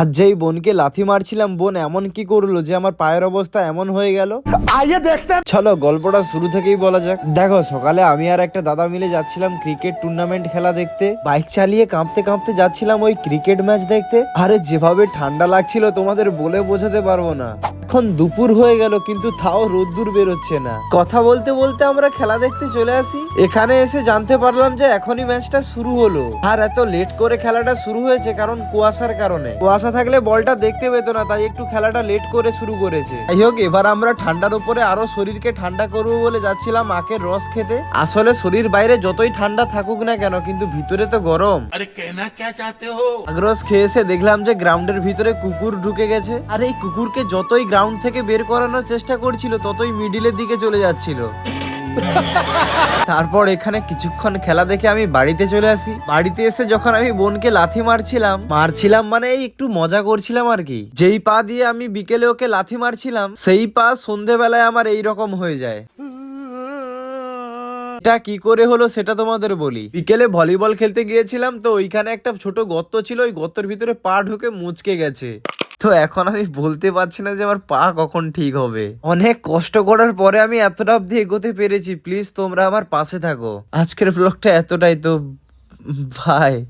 আজ যেই বোনকে লাথি মারছিলাম বোন এমন কি করল যে আমার পায়ের অবস্থা এমন হয়ে গেল? আইয়ে দেখতে। চলো গল্পটা শুরু থেকেই বলা যাক। দেখো সকালে আমি আর একটা দাদা মিলে যাচ্ছিলাম ক্রিকেট টুর্নামেন্ট খেলা দেখতে। বাইক চালিয়ে কাঁপতে কাঁপতে যাচ্ছিলাম ওই ক্রিকেট ম্যাচ দেখতে। আরে যেভাবে ঠান্ডা লাগছিল তোমাদের বলে বোঝাতে পারব না। এখন দুপুর হয়ে গেল কিন্তু তাও রোদ্দুর বেরোচ্ছে না। কথা বলতে বলতে আমরা খেলা দেখতে চলে আসি। এখানে এসে জানতে পারলাম যে এখনই ম্যাচটা শুরু হলো। আর এত লেট করে খেলাটা শুরু হয়েছে কারণ কুয়াশার কারণে। কুয়াশা মাথা থাকলে বলটা দেখতে পেত না তাই একটু খেলাটা লেট করে শুরু করেছে। যাই হোক এবার আমরা ঠান্ডার উপরে আরও শরীরকে ঠান্ডা করব বলে যাচ্ছিলাম আখের রস খেতে। আসলে শরীর বাইরে যতই ঠান্ডা থাকুক না কেন কিন্তু ভিতরে তো গরম। আরে কেনা কে চাতে হো? আগ্রস খেয়ে এসে দেখলাম যে গ্রাউন্ডের ভিতরে কুকুর ঢুকে গেছে। আর এই কুকুরকে যতই গ্রাউন্ড থেকে বের করানোর চেষ্টা করছিল ততই মিডিলের দিকে চলে যাচ্ছিল। তারপর এখানে কিছুক্ষণ খেলা দেখে আমি বাড়িতে চলে আসি। বাড়িতে এসে যখন আমি বোনকে লাথি মারছিলাম মারছিলাম মানে এই একটু মজা করছিলাম আর কি। যেই পা দিয়ে আমি বিকেলে ওকে লাথি মারছিলাম, সেই পা সন্ধেবেলায় আমার এই রকম হয়ে যায়। এটা কি করে হলো সেটা তোমাদের বলি। বিকেলে ভলিবল খেলতে গিয়েছিলাম তো ওইখানে একটা ছোট গর্ত ছিল, ওই গর্তের ভিতরে পা ঢুকে মুচকে গেছে। তো এখন আমি বলতে পারছি না যে আমার পা কখন ঠিক হবে। অনেক কষ্ট করার পরে আমি এতটা অব্দি এগোতে পেরেছি। প্লিজ তোমরা আমার পাশে থাকো। আজকের ব্লগটা এতটাই তো ভাই